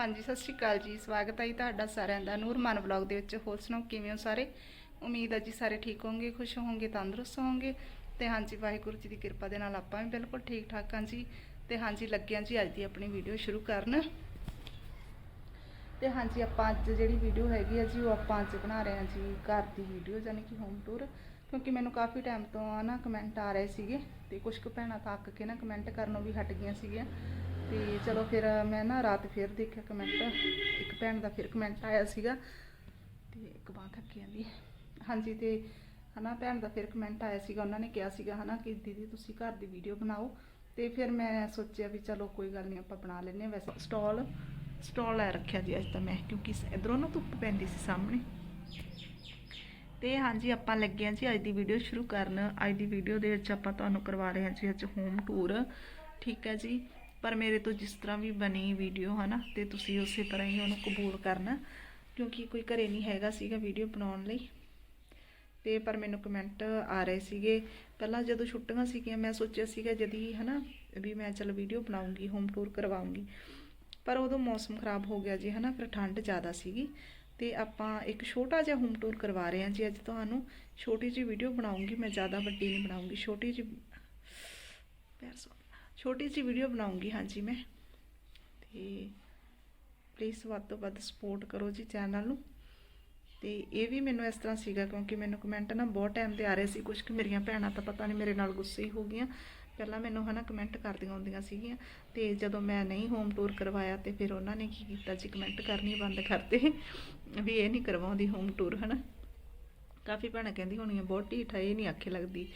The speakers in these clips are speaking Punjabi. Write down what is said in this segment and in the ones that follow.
ਹਾਂਜੀ, ਸਤਿ ਸ਼੍ਰੀ ਅਕਾਲ ਜੀ। ਸਵਾਗਤ ਹੈ ਜੀ ਤੁਹਾਡਾ ਸਾਰਿਆਂ ਦਾ ਨੂਰ ਮਨ ਵਲੌਗ ਦੇ ਵਿੱਚ। ਹੋਰ ਸੁਣਾਓ, ਕਿਵੇਂ ਹੋ ਸਾਰੇ? ਉਮੀਦ ਹੈ ਜੀ ਸਾਰੇ ਠੀਕ ਹੋਵੋਗੇ ਖੁਸ਼ ਹੋਵੋਗੇ ਤੰਦਰੁਸਤ ਹੋਵੋਗੇ ਤੇ ਹਾਂਜੀ, ਵਾਹਿਗੁਰੂ ਜੀ ਦੀ ਕਿਰਪਾ ਦੇ ਨਾਲ ਆਪਾਂ ਵੀ ਬਿਲਕੁਲ ਠੀਕ ਠਾਕ ਹਾਂ ਜੀ। ਤੇ ਹਾਂਜੀ ਲੱਗੇ ਹਾਂ ਜੀ ਅੱਜ ਦੀ ਆਪਣੀ ਵੀਡੀਓ ਸ਼ੁਰੂ ਕਰਨ। ਤੇ ਹਾਂਜੀ, ਆਪਾਂ ਅੱਜ ਜਿਹੜੀ ਵੀਡੀਓ ਹੈਗੀ ਆ ਜੀ, ਉਹ ਆਪਾਂ ਅੱਜ ਬਣਾ ਰਹੇ ਹਾਂ ਜੀ, ਘਰ ਦੀ ਵੀਡੀਓ, ਯਾਨੀ ਕਿ ਹੋਮ ਟੂਰ ਕਿਉਂਕਿ ਮੈਨੂੰ ਕਾਫੀ ਟਾਈਮ ਤੋਂ ਨਾ ਕਮੈਂਟ ਆ ਰਹੇ ਸੀਗੇ ਤੇ ਕੁਝ ਕੁ ਭੈਣਾਂ ਥੱਕ ਕੇ ਨਾ ਕਮੈਂਟ ਕਰਨੋਂ ਵੀ ਹਟ ਗਈਆਂ ਸੀਗੀਆਂ। ਤੇ ਚਲੋ ਫਿਰ ਮੈਂ ਨਾ ਰਾਤ ਫਿਰ ਦੇਖਿਆ ਕਮੈਂਟ ਇੱਕ ਭੈਣ ਦਾ ਫਿਰ ਕਮੈਂਟ ਆਇਆ ਸੀਗਾ ਤੇ ਇੱਕ ਬਾਂਹ ਥੱਕੀ ਜਾਂਦੀ ਹੈ। ਹਾਂਜੀ ਤੇ ਹਨਾ ਭੈਣ ਦਾ ਫਿਰ ਕਮੈਂਟ ਆਇਆ ਸੀਗਾ, ਉਹਨਾਂ ਨੇ ਕਿਹਾ ਸੀਗਾ ਹਨਾ ਕਿ ਦੀਦੀ ਤੁਸੀਂ ਘਰ ਦੀ ਵੀਡੀਓ ਬਣਾਓ। ਤੇ ਫਿਰ ਮੈਂ ਸੋਚਿਆ ਵੀ ਚਲੋ ਕੋਈ ਗੱਲ ਨਹੀਂ ਆਪਾਂ ਬਣਾ ਲੈਂਦੇ ਹਾਂ। ਵੈਸੇ ਸਟਾਲ ਸਟਾਲ ਲੈ ਰੱਖਿਆ ਜੀ ਅੱਜ ਤਾਂ ਮੈਂ, ਕਿਉਂਕਿ ਇਧਰੋਂ ਨਾ ਧੁੱਪ ਪੈਂਦੀ ਸੀ ਸਾਹਮਣੇ। ਤੇ ਹਾਂਜੀ, ਆਪਾਂ ਲੱਗੇ ਹਾਂ ਜੀ ਅੱਜ ਦੀ ਵੀਡੀਓ ਸ਼ੁਰੂ ਕਰਨ। ਅੱਜ ਦੀ ਵੀਡੀਓ ਦੇ ਵਿੱਚ ਆਪਾਂ ਤੁਹਾਨੂੰ ਕਰਵਾ ਰਹੇ ਹਾਂ ਜੀ ਅੱਜ ਹੋਮ ਟੂਰ ਠੀਕ ਹੈ ਜੀ? ਪਰ ਮੇਰੇ ਤੋਂ ਜਿਸ ਤਰ੍ਹਾਂ ਵੀ ਬਣੀ ਵੀਡੀਓ ਹਨਾ, ਤੇ ਤੁਸੀਂ ਉਸੇ ਤਰ੍ਹਾਂ ਹੀ ਉਹਨੂੰ ਕਬੂਲ ਕਰਨਾ, ਕਿਉਂਕਿ ਕੋਈ ਘਰੇ ਨਹੀਂ ਹੈਗਾ ਸੀਗਾ ਵੀਡੀਓ ਬਣਾਉਣ ਲਈ। ਤੇ ਪਰ ਮੈਨੂੰ ਕਮੈਂਟ ਆ ਰਹੇ ਸੀਗੇ। ਪਹਿਲਾਂ ਜਦੋਂ ਛੁੱਟੀਆਂ ਸੀਗੀਆਂ, ਮੈਂ ਸੋਚਿਆ ਸੀਗਾ ਜਦੀ, ਹਨਾ, ਵੀ ਮੈਂ ਚਲ ਵੀਡੀਓ ਬਣਾਉਂਗੀ ਹੋਮ ਟੂਰ ਕਰਵਾਉਂਗੀ। ਪਰ ਉਦੋਂ ਮੌਸਮ ਖਰਾਬ ਹੋ ਗਿਆ ਜੀ, ਹਨਾ, ਫਿਰ ਠੰਡ ਜ਼ਿਆਦਾ ਸੀਗੀ। ਤੇ ਆਪਾਂ ਇੱਕ ਛੋਟਾ ਜਿਹਾ ਹੋਮ ਟੂਰ ਕਰਵਾ ਰਹੇ ਹਾਂ ਜੀ। ਅੱਜ ਤੁਹਾਨੂੰ ਛੋਟੀ ਜਿਹੀ ਵੀਡੀਓ ਬਣਾਉਂਗੀ। ਮੈਂ ਜ਼ਿਆਦਾ ਵੱਡੀ ਨਹੀਂ ਬਣਾਉਂਗੀ। ਛੋਟੀ ਜਿਹੀ ਸੋ ਛੋਟੀ ਜਿਹੀ ਵੀਡੀਓ ਬਣਾਉਂਗੀ। ਹਾਂਜੀ ਮੈਂ। ਤੇ ਪਲੀਜ਼ ਵੱਧ ਤੋਂ ਵੱਧ ਸਪੋਰਟ ਕਰੋ ਜੀ ਚੈਨਲ ਨੂੰ। ਤੇ ਇਹ ਵੀ ਮੈਨੂੰ ਇਸ ਤਰ੍ਹਾਂ ਸੀਗਾ ਕਿਉਂਕਿ ਮੈਨੂੰ ਕਮੈਂਟ ਨਾ ਬਹੁਤ ਟਾਈਮ ਤੇ ਆ ਰਹੇ ਸੀ। ਕੁਝ ਕਿ ਮੇਰੀਆਂ ਭੈਣਾਂ ਤਾਂ ਪਤਾ ਨਹੀਂ ਮੇਰੇ ਨਾਲ ਗੁੱਸੇ ਹੀ ਹੋ ਗਈਆਂ। ਪਹਿਲਾਂ ਮੈਨੂੰ ਹਨਾ ਕਮੈਂਟ ਕਰਦੀਆਂ ਹੁੰਦੀਆਂ ਸੀਗੀਆਂ ਤੇ ਜਦੋਂ ਮੈਂ ਨਹੀਂ ਹੋਮ ਟੂਰ ਕਰਵਾਇਆ ਤੇ ਫਿਰ ਉਹਨਾਂ ਨੇ ਕੀ ਕੀਤਾ ਜੀ ਕਮੈਂਟ ਕਰਨੀ ਬੰਦ ਕਰਤੇ ਵੀ ਇਹ ਨਹੀਂ ਕਰਵਾਉਂਦੀ ਹੋਮ ਟੂਰ ਹਨਾ। ਕਾਫੀ ਭੈਣਾਂ ਕਹਿੰਦੀ ਹੋਣੀਆਂ, ਬਹੁਤ ਢੀਠ ਹੈ ਇਹ ਨਹੀਂ ਆਖੇ ਲੱਗਦੀ।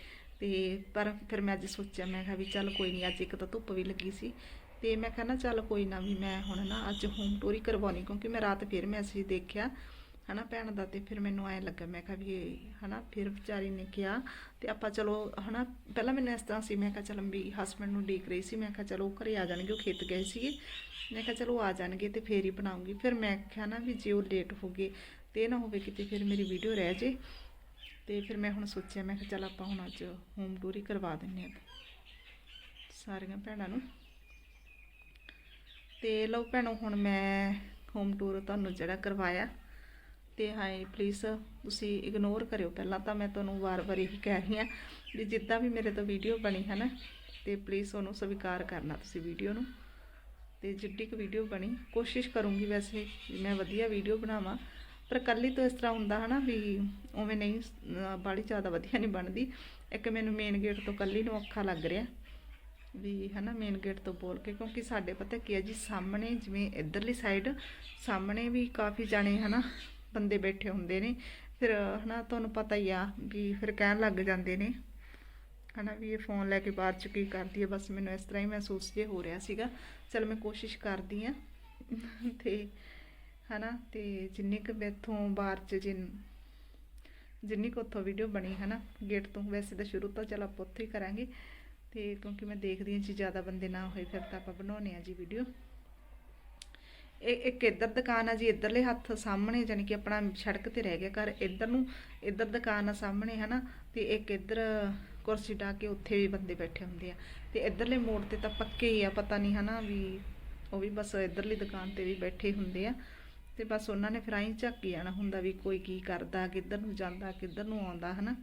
ਤੇ ਪਰ ਫਿਰ ਮੈਂ ਅੱਜ ਸੋਚਿਆ, ਮੈਂ ਕਿਹਾ ਵੀ ਚੱਲ ਕੋਈ ਨਹੀਂ, ਅੱਜ ਇੱਕ ਤਾਂ ਧੁੱਪ ਵੀ ਲੱਗੀ ਸੀ। ਤੇ ਮੈਂ ਕਿਹਾ ਨਾ ਚੱਲ ਕੋਈ ਨਾ ਵੀ ਮੈਂ ਹੁਣ ਨਾ ਅੱਜ ਹੋਮ ਟੂਰ ਹੀ ਕਰਵਾਉਣੀ, ਕਿਉਂਕਿ ਮੈਂ ਰਾਤ ਫਿਰ ਮੈਸੇਜ ਦੇਖਿਆ ਹਨਾ ਭੈਣ ਦਾ ਤੇ ਫਿਰ ਮੈਨੂੰ ਐਂ ਲੱਗਾ, ਮੈਂ ਕਿਹਾ ਵੀ ਇਹ ਹਨਾ ਫਿਰ ਵਿਚਾਰੀ ਨੇ ਕਿਹਾ ਤੇ ਆਪਾਂ ਚਲੋ ਹਨਾ ਪਹਿਲਾਂ ਮੈਨੂੰ ਇਸ ਤਰ੍ਹਾਂ ਸੀ, ਮੈਂ ਕਿਹਾ ਚਲ ਵੀ ਹਸਬੰਡ ਨੂੰ ਡੀਕ ਰਹੀ ਸੀ, ਮੈਂ ਕਿਹਾ ਚਲੋ ਉਹ ਘਰੇ ਆ ਜਾਣਗੇ, ਉਹ ਖੇਤ ਗਏ ਸੀਗੇ। ਮੈਂ ਕਿਹਾ ਚਲੋ ਆ ਜਾਣਗੇ ਤੇ ਫੇਰ ਹੀ ਬਣਾਉਂਗੀ। ਫਿਰ ਮੈਂ ਕਿਹਾ ਨਾ ਵੀ ਜੇ ਉਹ ਲੇਟ ਹੋ ਗਏ ਤੇ ਇਹ ਨਾ ਹੋਵੇ ਕਿਤੇ ਫਿਰ ਮੇਰੀ ਵੀਡੀਓ ਰਹਿ ਜੇ। ਤੇ ਫਿਰ ਮੈਂ ਹੁਣ ਸੋਚਿਆ, ਮੈਂ ਕਿਹਾ ਚਲ ਆਪਾਂ ਹੁਣ ਅੱਜ ਹੋਮ ਟੂਰ ਹੀ ਕਰਵਾ ਦਿੰਨੇ ਆ। ਸਾਰੀਆਂ ਭੈਣਾਂ ਨੂੰ। ਤੇ ਲਓ ਭੈਣੋ, ਹੁਣ ਮੈਂ ਹੋਮ ਟੂਰ ਤੁਹਾਨੂੰ ਜਿਹੜਾ ਕਰਵਾਇਆ। ਤੇ ਹਾਂ ਪਲੀਜ਼ ਤੁਸੀਂ ਇਗਨੋਰ ਕਰਿਓ। ਪਹਿਲਾਂ ਤਾਂ ਮੈਂ ਤੁਹਾਨੂੰ ਵਾਰ-ਵਾਰ ਇਹੀ ਕਹਿ ਰਹੀ ਹਾਂ ਵੀ ਜਿੱਦਾਂ ਵੀ ਮੇਰੇ ਤੋਂ ਵੀਡੀਓ ਬਣੀ ਹੈ ਨਾ, ਤੇ ਪਲੀਜ਼ ਉਹਨੂੰ ਸਵੀਕਾਰ ਕਰਨਾ ਤੁਸੀਂ ਵੀਡੀਓ ਨੂੰ। ਤੇ ਜਿੱਡੀ ਕੁ ਵੀਡੀਓ ਬਣੀ, ਕੋਸ਼ਿਸ਼ ਕਰੂੰਗੀ ਵੈਸੇ ਵੀ ਮੈਂ ਵਧੀਆ ਵੀਡੀਓ ਬਣਾਵਾਂ। ਪਰ ਕੱਲੀ ਤੋਂ ਇਸ ਤਰ੍ਹਾਂ ਹੁੰਦਾ ਹਨਾ ਵੀ ਉਵੇਂ ਨਹੀਂ ਬਾੜੀ ਜ਼ਿਆਦਾ ਵਧੀਆ ਨਹੀਂ ਬਣਦੀ। ਇੱਕ ਮੈਨੂੰ ਮੇਨ ਗੇਟ ਤੋਂ ਕੱਲੀ ਨੂੰ ਔਖਾ ਲੱਗ ਰਿਹਾ ਵੀ ਹਨਾ ਮੇਨ ਗੇਟ ਤੋਂ ਬੋਲ ਕੇ, ਕਿਉਂਕਿ ਸਾਡੇ ਪਤਾ ਕੀ ਹੈ ਜੀ, ਸਾਹਮਣੇ ਜਿਵੇਂ ਇਧਰਲੀ ਸਾਈਡ ਸਾਹਮਣੇ ਵੀ ਕਾਫੀ ਜਾਣੇ ਹਨਾ ਬੰਦੇ ਬੈਠੇ ਹੁੰਦੇ ਨੇ। ਫਿਰ, ਹਨਾ, ਤੁਹਾਨੂੰ ਪਤਾ ਹੀ ਆ ਵੀ ਫਿਰ ਕਹਿਣ ਲੱਗ ਜਾਂਦੇ ਨੇ, ਹਨਾ, ਵੀ ਇਹ ਫੋਨ ਲੈ ਕੇ ਬਾਹਰ ਚ ਕੀ ਕਰਦੀ ਹੈ ਬਸ ਮੈਨੂੰ ਇਸ ਤਰ੍ਹਾਂ ਹੀ ਮਹਿਸੂਸ ਜੇ ਹੋ ਰਿਹਾ ਸੀਗਾ। ਚਲ ਮੈਂ ਕੋਸ਼ਿਸ਼ ਕਰਦੀ ਆ। ਤੇ, ਹਨਾ, ਤੇ ਜਿੰਨੀ ਕੁ ਮੈਥੋਂ ਬਾਹਰ ਚ ਜਿੰਨ, ਜਿੰਨੀ ਕੁ ਉੱਥੋਂ ਵੀਡੀਓ ਬਣੀ, ਹਨਾ ਗੇਟ ਤੋਂ, ਵੈਸੇ ਤਾਂ ਸ਼ੁਰੂ ਤੋਂ ਚਲ ਆਪਾਂ ਉੱਥੇ ਹੀ ਕਰਾਂਗੇ। ਤੇ ਕਿਉਂਕਿ ਮੈਂ ਦੇਖਦੀ ਹਾਂ ਜੀ ਜ਼ਿਆਦਾ ਬੰਦੇ ਨਾ ਹੋਏ, ਫਿਰ ਤਾਂ ਆਪਾਂ ਬਣਾਉਣੇ ਆ ਜੀ ਵੀਡੀਓ ਇੱਕ ਇੱਧਰ ਦੁਕਾਨ ਆ ਜੀ, ਇੱਧਰਲੇ ਹੱਥ ਸਾਹਮਣੇ ਜਾਨੀ ਕਿ ਆਪਣਾ ਸੜਕ ਤੇ ਰਹਿ ਗਿਆ ਘਰ। ਇੱਧਰ ਨੂੰ, ਇੱਧਰ ਦੁਕਾਨ ਆ ਸਾਹਮਣੇ, ਹਨਾ? ਤੇ ਇੱਕ ਇੱਧਰ ਕੁਰਸੀ ਢਾ ਕੇ ਉੱਥੇ ਵੀ ਬੰਦੇ ਬੈਠੇ ਹੁੰਦੇ ਆ। ਤੇ ਇੱਧਰਲੇ ਮੋੜ ਤੇ ਤਾਂ ਪੱਕੇ ਹੀ ਆ, ਪਤਾ ਨਹੀਂ, ਹਨਾ, ਵੀ ਉਹ ਵੀ ਬਸ ਇੱਧਰਲੀ ਦੁਕਾਨ ਤੇ ਵੀ ਬੈਠੇ ਹੁੰਦੇ ਆ। ਤੇ ਬਸ ਉਹਨਾਂ ਨੇ ਫਿਰ ਆਈ ਝੱਕੀ ਜਾਣਾ ਹੁੰਦਾ ਵੀ ਕੋਈ ਕੀ ਕਰਦਾ, ਕਿੱਧਰ ਨੂੰ ਜਾਂਦਾ, ਕਿੱਧਰ ਨੂੰ ਆਉਂਦਾ, ਹਨਾ?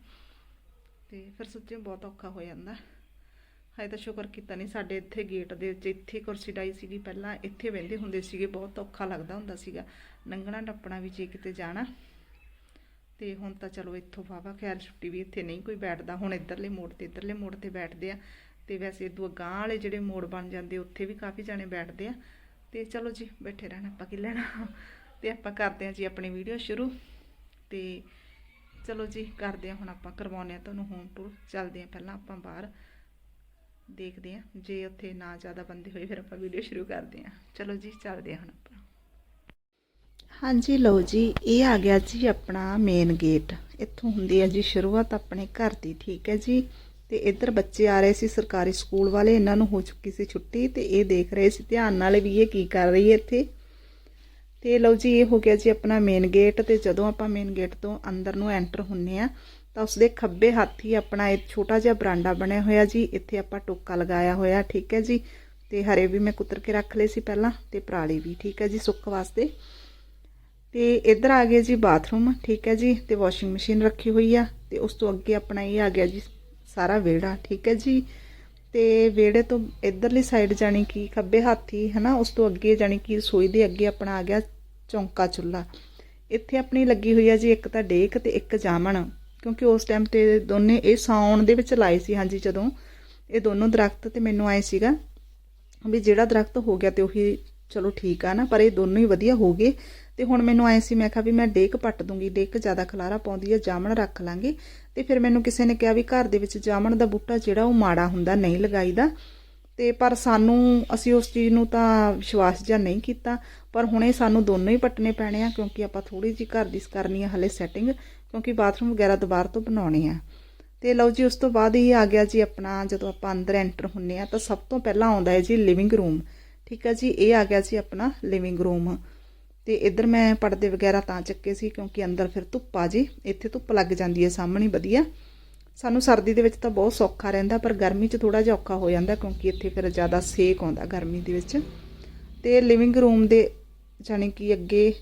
ਤੇ ਫਿਰ ਸੱਚੀ ਬਹੁਤ ਔਖਾ ਹੋ ਜਾਂਦਾ। ਹਾਏ ਤਾਂ ਸ਼ੁਕਰ ਕੀਤਾ ਨਹੀਂ, ਸਾਡੇ ਇੱਥੇ ਗੇਟ ਦੇ ਵਿੱਚ ਇੱਥੇ ਕੁਰਸੀ ਡਾਈ ਸੀਗੀ, ਪਹਿਲਾਂ ਇੱਥੇ ਬਹਿੰਦੇ ਹੁੰਦੇ ਸੀਗੇ, ਬਹੁਤ ਔਖਾ ਲੱਗਦਾ ਹੁੰਦਾ ਸੀਗਾ। ਲੰਘਣਾ ਟੱਪਣਾ ਵੀ ਜੇ ਕਿਤੇ ਜਾਣਾ। ਤੇ ਹੁਣ ਤਾਂ ਚਲੋ ਇੱਥੋਂ ਵਾਵਾ ਖੈਰ ਛੁੱਟੀ ਵੀ ਇੱਥੇ ਨਹੀਂ ਕੋਈ ਬੈਠਦਾ, ਹੁਣ ਇੱਧਰਲੇ ਮੋੜ ਤੇ ਇੱਧਰਲੇ ਮੋੜ ਤੇ ਬੈਠਦੇ ਆ। ਤੇ ਵੈਸੇ ਦੂ ਗਾਂ ਵਾਲੇ ਜਿਹੜੇ ਮੋੜ ਬਣ ਜਾਂਦੇ, ਉੱਥੇ ਵੀ ਕਾਫੀ ਜਾਣੇ ਬੈਠਦੇ ਆ। ਤੇ ਚਲੋ ਜੀ, ਬੈਠੇ ਰਹਿਣਾ, ਆਪਾਂ ਕੀ ਲੈਣਾ? ਤੇ ਆਪਾਂ ਕਰਦੇ ਆ ਜੀ ਆਪਣੀ ਵੀਡੀਓ ਸ਼ੁਰੂ। ਤੇ ਚਲੋ ਜੀ, ਕਰਦੇ ਆ ਹੁਣ ਆਪਾਂ, ਕਰਵਾਉਂਦੇ ਆ ਤੁਹਾਨੂੰ ਹੋਮ ਟੂਰ ਚੱਲਦੇ ਆ ਪਹਿਲਾਂ ਆਪਾਂ ਬਾਹਰ। ਦੇਖਦੇ ਆ ਜੇ ਉੱਥੇ ਨਾ ਜ਼ਿਆਦਾ ਬੰਦੇ ਹੋਏ, ਫਿਰ ਆਪਾਂ ਵੀਡੀਓ ਸ਼ੁਰੂ ਕਰਦੇ ਆ ਚਲੋ ਜੀ, ਚੱਲਦੇ ਆ ਹੁਣ ਆਪਾਂ। ਹਾਂਜੀ, ਲਓ ਜੀ, ਇਹ ਆ ਗਿਆ ਜੀ ਆਪਣਾ ਮੇਨ ਗੇਟ ਇੱਥੋਂ ਹੁੰਦੀ ਹੈ ਜੀ ਸ਼ੁਰੂਆਤ ਆਪਣੇ ਘਰ ਦੀ, ਠੀਕ ਹੈ ਜੀ? ਤੇ ਇੱਧਰ ਬੱਚੇ ਆ ਰਹੇ ਸੀ ਸਰਕਾਰੀ ਸਕੂਲ ਵਾਲੇ, ਇਹਨਾਂ ਨੂੰ ਹੋ ਚੁੱਕੀ ਸੀ ਛੁੱਟੀ ਤੇ ਇਹ ਦੇਖ ਰਹੇ ਸੀ, ਧਿਆਨ ਨਾਲ ਵੀ ਇਹ ਕੀ ਕਰ ਰਹੀ ਹੈ ਇੱਥੇ। ਤੇ ਲਓ ਜੀ, ਇਹ ਹੋ ਗਿਆ ਜੀ ਆਪਣਾ ਮੇਨ ਗੇਟ ਤੇ ਜਦੋਂ ਆਪਾਂ ਮੇਨ ਗੇਟ ਤੋਂ ਅੰਦਰ ਨੂੰ ਐਂਟਰ ਹੁੰਨੇ ਆ, ਤਾਂ ਉਸਦੇ ਖੱਬੇ ਹੱਥ ਹੀ ਆਪਣਾ ਇੱਕ ਛੋਟਾ ਜਿਹਾ ਬਰਾਂਡਾ ਬਣਿਆ ਹੋਇਆ ਜੀ, ਇੱਥੇ ਆਪਾਂ ਟੋਕਾ ਲਗਾਇਆ ਹੋਇਆ, ਠੀਕ ਹੈ ਜੀ। ਤੇ ਹਰੇ ਵੀ ਮੈਂ ਕੁਤਰ ਕੇ ਰੱਖ ਲਏ ਸੀ ਪਹਿਲਾਂ, ਤੇ ਪਰਾਲੀ ਵੀ, ਠੀਕ ਹੈ ਜੀ ਸੁੱਕ ਵਾਸਤੇ। ਤੇ ਇੱਧਰ ਆ ਗਿਆ ਜੀ ਬਾਥਰੂਮ, ਠੀਕ ਹੈ ਜੀ, ਤੇ ਵਾਸ਼ਿੰਗ ਮਸ਼ੀਨ ਰੱਖੀ ਹੋਈ ਆ, ਤੇ ਉਸ ਤੋਂ ਅੱਗੇ ਆਪਣਾ ਇਹ ਆ ਗਿਆ ਜੀ ਸਾਰਾ ਵਿਹੜਾ, ਠੀਕ ਹੈ ਜੀ। ਤੇ ਵਿਹੜੇ ਤੋਂ ਇਧਰਲੀ ਸਾਈਡ ਜਾਣੀ ਕਿ ਖੱਬੇ ਹੱਥੀ, ਹਨਾ, ਉਸ ਤੋਂ ਅੱਗੇ ਜਾਣੀ ਕਿ ਰਸੋਈ ਦੇ ਅੱਗੇ ਆਪਣਾ ਆ ਗਿਆ ਚੌਂਕਾ ਚੁੱਲਾ ਇੱਥੇ ਆਪਣੀ ਲੱਗੀ ਹੋਈ ਆ ਜੀ ਇੱਕ ਤਾਂ ਡੇਕ ਤੇ ਇੱਕ ਜਾਮਣ, ਕਿਉਂਕਿ ਉਸ ਟਾਈਮ ਤੇ ਦੋਨੇ ਇਹ ਸਾਉਣ ਦੇ ਵਿੱਚ ਲਾਏ ਸੀ, ਹਾਂਜੀ, ਜਦੋਂ ਇਹ ਦੋਨੋਂ ਦਰਖਤ ਤੇ ਮੈਨੂੰ ਆਏ ਸੀਗਾ ਵੀ ਜਿਹੜਾ ਦਰਖਤ ਹੋ ਗਿਆ ਤੇ ਉਹੀ ਚਲੋ ਠੀਕ ਆ ਨਾ ਪਰ ਇਹ ਦੋਨੋਂ ਹੀ ਵਧੀਆ ਹੋ ਗਏ। ਤੇ ਹੁਣ ਮੈਨੂੰ ਆਏ ਸੀ, ਮੈਂ ਕਿਹਾ ਵੀ ਮੈਂ ਡੇਕ ਪੱਟ ਦੂੰਗੀ, ਡੇਕ ਜ਼ਿਆਦਾ ਖਲਾਰਾ ਪਾਉਂਦੀ ਹੈ ਜਾਮਣ ਰੱਖ ਲਾਂਗੇ। ਤੇ ਫਿਰ ਮੈਨੂੰ ਕਿਸੇ ਨੇ ਕਿਹਾ ਵੀ ਘਰ ਦੇ ਵਿੱਚ ਜਾਮਣ ਦਾ ਬੂਟਾ ਜਿਹੜਾ ਉਹ ਮਾੜਾ ਹੁੰਦਾ, ਨਹੀਂ ਲਗਾਈਦਾ। ਤੇ ਪਰ ਸਾਨੂੰ, ਅਸੀਂ ਉਸ ਚੀਜ਼ ਨੂੰ ਤਾਂ ਵਿਸ਼ਵਾਸ ਜਾਂ ਨਹੀਂ ਕੀਤਾ। ਪਰ ਹੁਣੇ ਸਾਨੂੰ ਦੋਨੋਂ ਹੀ ਪੱਟਣੇ ਪੈਣੇ ਆ, ਕਿਉਂਕਿ ਆਪਾਂ ਥੋੜੀ ਜਿਹੀ ਘਰ ਦੀ ਕਰਨੀ ਆ ਹਲੇ ਸੈਟਿੰਗ ਕਿਉਂਕਿ ਬਾਥਰੂਮ ਵਗੈਰਾ ਦੁਬਾਰਾ ਤੋਂ ਬਣਾਉਣੇ ਆ। ਤੇ ਲਓ ਜੀ, ਉਸ ਤੋਂ ਬਾਅਦ ਹੀ ਆ ਗਿਆ ਜੀ ਆਪਣਾ, ਜਦੋਂ ਆਪਾਂ ਅੰਦਰ ਐਂਟਰ ਹੁੰਨੇ ਆ ਤਾਂ ਸਭ ਤੋਂ ਪਹਿਲਾਂ ਆਉਂਦਾ ਹੈ ਜੀ ਲਿਵਿੰਗ ਰੂਮ ਠੀਕ ਹੈ ਜੀ, ਇਹ ਆ ਗਿਆ ਜੀ ਆਪਣਾ ਲਿਵਿੰਗ ਰੂਮ ਤੇ ਇੱਧਰ ਮੈਂ ਪਰਦੇ ਵਗੈਰਾ ਤਾਂ ਚੱਕੇ ਸੀ ਕਿਉਂਕਿ ਅੰਦਰ ਫਿਰ ਧੁੱਪ ਆ ਜੀ, ਇੱਥੇ ਧੁੱਪ ਲੱਗ ਜਾਂਦੀ ਹੈ, ਸਾਹਮਣੇ ਵਧੀਆ। ਸਾਨੂੰ ਸਰਦੀ ਦੇ ਵਿੱਚ ਤਾਂ ਬਹੁਤ ਸੌਖਾ ਰਹਿੰਦਾ, ਪਰ ਗਰਮੀ 'ਚ ਥੋੜਾ ਜਿਹਾ ਔਖਾ ਹੋ ਜਾਂਦਾ ਕਿਉਂਕਿ ਇੱਥੇ ਫਿਰ ਜ਼ਿਆਦਾ ਸੇਕ ਆਉਂਦਾ ਗਰਮੀ ਦੇ ਵਿੱਚ। ਤੇ ਲਿਵਿੰਗ ਰੂਮ ਦੇ ਜਾਣੀ ਕਿ ਅੱਗੇ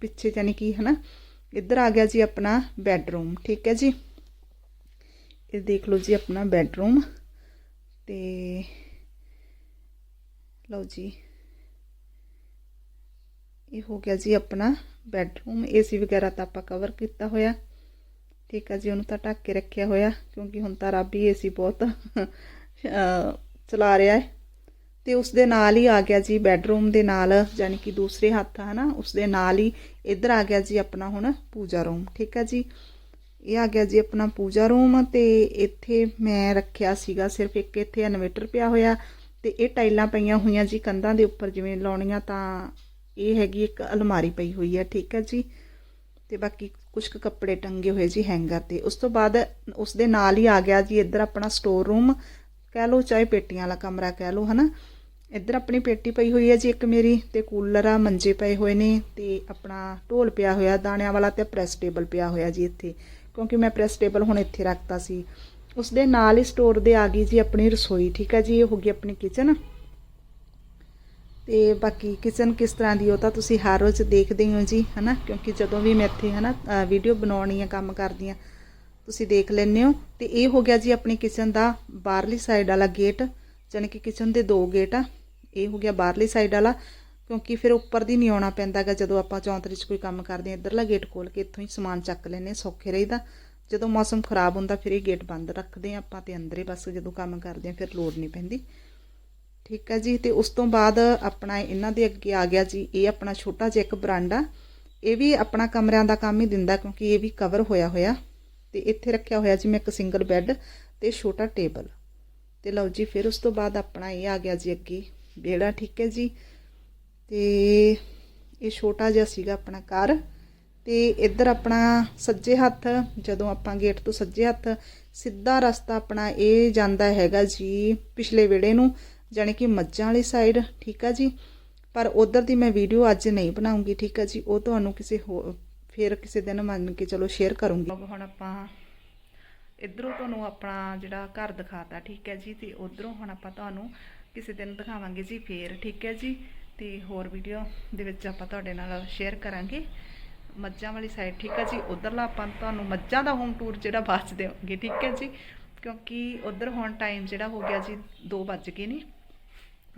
ਪਿੱਛੇ ਜਾਣੀ ਕਿ ਹਨਾ, ਇੱਧਰ ਆ ਗਿਆ ਜੀ ਆਪਣਾ ਬੈੱਡਰੂਮ ਠੀਕ ਹੈ ਜੀ? ਇਹ ਦੇਖ ਲਓ ਜੀ ਆਪਣਾ ਬੈੱਡਰੂਮ ਤੇ ਲਓ ਜੀ। ਇਹ ਹੋ ਗਿਆ ਜੀ ਆਪਣਾ ਬੈੱਡਰੂਮ ਏਸੀ ਵਗੈਰਾ ਤਾਂ ਆਪਾਂ ਕਵਰ ਕੀਤਾ ਹੋਇਆ। ਠੀਕ ਆ ਜੀ, ਉਹਨੂੰ ਤਾਂ ਢੱਕ ਕੇ ਰੱਖਿਆ ਹੋਇਆ, ਕਿਉਂਕਿ ਹੁਣ ਤਾਂ ਰੱਬ ਹੀ ਏਸੀ ਬਹੁਤ ਚਲਾ ਰਿਹਾ ਹੈ। ਤੇ ਉਸ ਦੇ ਨਾਲ ਹੀ ਆ ਗਿਆ ਜੀ ਬੈੱਡਰੂਮ ਦੇ ਨਾਲ ਯਾਨੀ ਕਿ ਦੂਸਰੇ ਹੱਥ ਹਨਾ ਉਸ ਦੇ ਨਾਲ ਹੀ ਇੱਧਰ ਆ ਗਿਆ ਜੀ ਆਪਣਾ ਹੁਣ ਪੂਜਾ ਰੂਮ ਠੀਕ ਆ ਜੀ, ਇਹ ਆ ਗਿਆ ਜੀ ਆਪਣਾ ਪੂਜਾ ਰੂਮ ਤੇ ਇੱਥੇ ਮੈਂ ਰੱਖਿਆ ਸੀਗਾ, ਸਿਰਫ ਇੱਕ ਇੱਥੇ ਇਨਵੇਟਰ ਪਿਆ ਹੋਇਆ ਤੇ ਇਹ ਟਾਈਲਾਂ ਪਈਆਂ ਹੋਈਆਂ ਜੀ ਕੰਧਾਂ ਦੇ ਉੱਪਰ, ਜਿਵੇਂ ਲਾਉਣੀਆਂ ਤਾਂ ਇਹ ਹੈਗੀ ਇੱਕ ਅਲਮਾਰੀ ਪਈ ਹੋਈ ਹੈ, ਠੀਕ ਹੈ ਜੀ। ਤੇ ਬਾਕੀ ਕੁਝ ਕੁ ਕੱਪੜੇ ਟੰਗੇ ਹੋਏ ਜੀ ਹੈਂਗਰ ਤੇ। ਉਸ ਤੋਂ ਬਾਅਦ ਉਸ ਦੇ ਨਾਲ ਹੀ ਆ ਗਿਆ ਜੀ ਇੱਧਰ ਆਪਣਾ ਸਟੋਰ ਰੂਮ ਕਹਿ ਲਓ ਚਾਹੇ ਪੇਟੀਆਂ ਵਾਲਾ ਕਮਰਾ ਕਹਿ ਲਓ, ਹਨਾ। ਇੱਧਰ ਆਪਣੀ ਪੇਟੀ ਪਈ ਹੋਈ ਹੈ ਜੀ ਇੱਕ ਮੇਰੀ ਤੇ ਕੂਲਰ ਆ, ਮੰਜੇ ਪਏ ਹੋਏ ਨੇ ਤੇ ਆਪਣਾ ਢੋਲ ਪਿਆ ਹੋਇਆ ਦਾਣਿਆਂ ਵਾਲਾ ਤੇ ਪ੍ਰੈਸ ਟੇਬਲ ਪਿਆ ਹੋਇਆ ਜੀ ਇੱਥੇ। ਕਿਉਂਕਿ ਮੈਂ ਪ੍ਰੈਸ ਟੇਬਲ ਹੁਣ ਇੱਥੇ ਰੱਖਤਾ ਸੀ। ਉਸ ਦੇ ਨਾਲ ਹੀ ਸਟੋਰ ਦੇ ਆ ਗਈ ਜੀ ਆਪਣੀ ਰਸੋਈ, ਠੀਕ ਹੈ ਜੀ। ਇਹ ਹੋ ਗਈ ਆਪਣੀ ਕਿਚਨ ਤੇ ਬਾਕੀ ਕਿਚਨ ਕਿਸ ਤਰ੍ਹਾਂ ਦੀ ਉਹ ਤਾਂ ਤੁਸੀਂ ਹਰ ਰੋਜ਼ ਦੇਖਦੇ ਹੋ ਜੀ, ਹਨਾ? ਕਿਉਂਕਿ ਜਦੋਂ ਵੀ ਮੈਂ ਇੱਥੇ, ਹਨਾ ਵੀਡੀਓ ਬਣਾਉਣੀ ਆ, ਕੰਮ ਕਰਦੀ ਆ, ਤੁਸੀਂ ਦੇਖ ਲੈਂਦੇ ਹੋ। ਤੇ ਇਹ ਹੋ ਗਿਆ ਜੀ ਆਪਣੀ ਕਿਚਨ ਦਾ ਬਾਹਰਲੀ ਸਾਈਡ ਵਾਲਾ ਗੇਟ ਜਾਣੀ ਕਿ ਕਿਚਨ ਦੇ ਦੋ ਗੇਟ ਆ। ਇਹ ਹੋ ਗਿਆ ਬਾਹਰਲੀ ਸਾਈਡ ਵਾਲਾ, ਕਿਉਂਕਿ ਫਿਰ ਉੱਪਰ ਦੀ ਨਹੀਂ ਆਉਣਾ ਪੈਂਦਾਗਾ ਜਦੋਂ ਆਪਾਂ ਚੌਂਤਰੀ 'ਚ ਕੋਈ ਕੰਮ ਕਰਦੇ ਆ। ਇੱਧਰਲਾ ਗੇਟ ਖੋਲ ਕੇ ਇੱਥੋਂ ਹੀ ਸਮਾਨ ਚੱਕ ਲੈਨੇ ਸੌਖੇ ਰਹੀਦਾ। ਜਦੋਂ ਮੌਸਮ ਖਰਾਬ ਹੁੰਦਾ, ਫਿਰ ਇਹ ਗੇਟ ਬੰਦ ਰੱਖਦੇ ਆ ਆਪਾਂ ਤੇ ਅੰਦਰੇ ਬਸ ਜਦੋਂ ਕੰਮ ਕਰਦੇ ਆ, ਫਿਰ ਲੋੜ ਨਹੀਂ ਪੈਂਦੀ। ਠੀਕ ਹੈ ਜੀ, ਤੇ ਉਸ ਤੋਂ ਬਾਅਦ ਆਪਣਾ ਇਹਨਾਂ ਦੇ ਅੱਗੇ ਆ ਗਿਆ ਜੀ, ਇਹ ਆਪਣਾ ਛੋਟਾ ਜਿਹਾ ਇੱਕ ਬਰਾਂਡਾ। ਇਹ ਵੀ ਆਪਣਾ ਕਮਰਿਆਂ ਦਾ ਕੰਮ ਹੀ ਦਿੰਦਾ ਕਿਉਂਕਿ ਇਹ ਵੀ ਕਵਰ ਹੋਇਆ ਹੋਇਆ। ਤੇ ਇੱਥੇ ਰੱਖਿਆ ਹੋਇਆ ਜੀ ਮੈਂ ਇੱਕ ਸਿੰਗਲ ਬੈੱਡ ਤੇ ਛੋਟਾ ਟੇਬਲ ਤੇ ਲਓ ਜੀ, ਫਿਰ ਉਸ ਤੋਂ ਬਾਅਦ ਆਪਣਾ ਇਹ ਆ ਗਿਆ ਜੀ ਅੱਗੇ, ਵਿਹੜਾ, ਠੀਕ ਹੈ ਜੀ। ਤੇ ਇਹ ਛੋਟਾ ਜਿਹਾ ਸੀਗਾ ਆਪਣਾ ਘਰ। ਤੇ ਇੱਧਰ ਆਪਣਾ ਸੱਜੇ ਹੱਥ, ਜਦੋਂ ਆਪਾਂ ਗੇਟ ਤੋਂ ਸੱਜੇ ਹੱਥ ਸਿੱਧਾ ਰਸਤਾ ਆਪਣਾ ਇਹ ਜਾਂਦਾ ਹੈਗਾ ਜੀ ਪਿਛਲੇ ਵਿਹੜੇ ਨੂੰ। ਜਾਣੀ ਕਿ ਮੱਝਾਂ ਵਾਲੀ ਸਾਈਡ ਠੀਕ ਆ ਜੀ? ਪਰ ਉਧਰ ਦੀ ਮੈਂ ਵੀਡੀਓ ਅੱਜ ਨਹੀਂ ਬਣਾਉਂਗੀ, ਠੀਕ ਆ ਜੀ? ਉਹ ਤੁਹਾਨੂੰ ਕਿਸੇ ਹੋਰ, ਫਿਰ ਕਿਸੇ ਦਿਨ ਮੰਨ ਕੇ ਚਲੋ ਸ਼ੇਅਰ ਕਰੂੰਗੀ। ਹੁਣ ਆਪਾਂ ਇਧਰੋਂ ਤੁਹਾਨੂੰ ਆਪਣਾ ਜਿਹੜਾ ਘਰ ਦਿਖਾਤਾ, ਠੀਕ ਹੈ ਜੀ? ਤੇ ਉਧਰੋਂ ਹੁਣ ਆਪਾਂ ਤੁਹਾਨੂੰ ਕਿਸੇ ਦਿਨ ਦਿਖਾਵਾਂਗੇ ਜੀ ਫੇਰ, ਠੀਕ ਹੈ ਜੀ? ਤੇ ਹੋਰ ਵੀਡੀਓ ਦੇ ਵਿੱਚ ਆਪਾਂ ਤੁਹਾਡੇ ਨਾਲ ਸ਼ੇਅਰ ਕਰਾਂਗੇ। ਮੱਝਾਂ ਵਾਲੀ ਸਾਈਡ ਠੀਕ ਹੈ ਜੀ? ਉਧਰਲਾ ਆਪਾਂ ਤੁਹਾਨੂੰ ਮੱਝਾਂ ਦਾ ਹੋਮ ਟੂਰ ਜਿਹੜਾ ਬਾਅਦ 'ਚ ਦੇਵਾਂਗੇ, ਠੀਕ ਹੈ ਜੀ? ਕਿਉਂਕਿ ਉਧਰ ਹੁਣ ਟਾਈਮ ਜਿਹੜਾ ਹੋ ਗਿਆ ਜੀ 2 ਵੱਜ ਗਏ ਨੇ।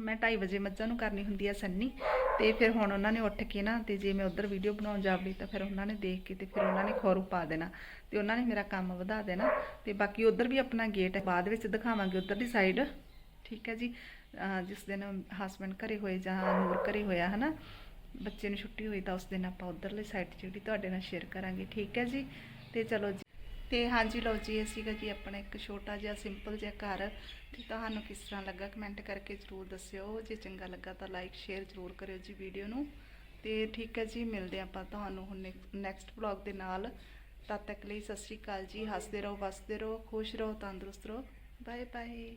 ਮੈਂ 2:30 ਵਜੇ ਮੱਝਾਂ ਨੂੰ ਕਰਨੀ ਹੁੰਦੀ ਆ ਸੰਨੀ, ਤੇ ਫਿਰ ਹੁਣ ਉਹਨਾਂ ਨੇ ਉੱਠ ਕੇ ਨਾ ਤੇ ਜੇ ਮੈਂ ਉਧਰ ਵੀਡੀਓ ਬਣਾਉਣ ਜਾਵੜੀ ਤਾਂ ਫਿਰ ਉਹਨਾਂ ਨੇ ਦੇਖ ਕੇ ਤੇ ਫਿਰ ਉਹਨਾਂ ਨੇ ਖੋਰੂ ਪਾ ਦੇਣਾ ਤੇ ਉਹਨਾਂ ਨੇ ਮੇਰਾ ਕੰਮ ਵਧਾ ਦੇਣਾ ਤੇ ਬਾਕੀ ਉਧਰ ਵੀ ਆਪਣਾ ਗੇਟ ਹੈ। ਬਾਅਦ ਵਿੱਚ ਦਿਖਾਵਾਂਗੇ ਉਧਰ ਦੀ ਸਾਈਡ ਠੀਕ ਹੈ ਜੀ। ਜਿਸ ਦਿਨ ਹਸਬੰਡ ਘਰੇ ਹੋਏ ਜਾਂ ਨੂਰ ਘਰੇ ਹੋਇਆ, ਹਨਾ? ਬੱਚੇ ਨੂੰ ਛੁੱਟੀ ਹੋਈ ਤਾਂ ਉਸ ਦਿਨ ਆਪਾਂ ਉਧਰਲੀ ਸਾਈਡ ਜਿਹੜੀ ਤੁਹਾਡੇ ਨਾਲ ਸ਼ੇਅਰ ਕਰਾਂਗੇ। ਠੀਕ ਹੈ ਜੀ। ਤੇ ਚਲੋ ਜੀ। ਤੇ ਹਾਂਜੀ ਲਓ ਜੀ, ਇਹ ਸੀਗਾ ਜੀ ਆਪਣਾ ਇੱਕ ਛੋਟਾ ਜਿਹਾ ਸਿੰਪਲ ਜਿਹਾ ਘਰ। ਤੇ ਤੁਹਾਨੂੰ ਕਿਸ ਤਰ੍ਹਾਂ ਲੱਗਾ ਕਮੈਂਟ ਕਰਕੇ ਜਰੂਰ ਦੱਸਿਓ। ਜੇ ਚੰਗਾ ਲੱਗਾ ਤਾਂ ਲਾਈਕ ਸ਼ੇਅਰ ਜਰੂਰ ਕਰਿਓ ਜੀ ਵੀਡੀਓ ਨੂੰ। ਤੇ ਠੀਕ ਹੈ ਜੀ, ਮਿਲਦੇ ਆਪਾਂ ਤੁਹਾਨੂੰ ਹੁਣ ਨੈਕਸਟ ਵਲੌਗ ਦੇ ਨਾਲ। ਤਦ ਤੱਕ ਲਈ ਸਤਿ ਸ਼੍ਰੀ ਅਕਾਲ ਜੀ। ਹੱਸਦੇ ਰਹੋ, ਵਸਦੇ ਰਹੋ, ਖੁਸ਼ ਰਹੋ, ਤੰਦਰੁਸਤ ਰਹੋ। Bye bye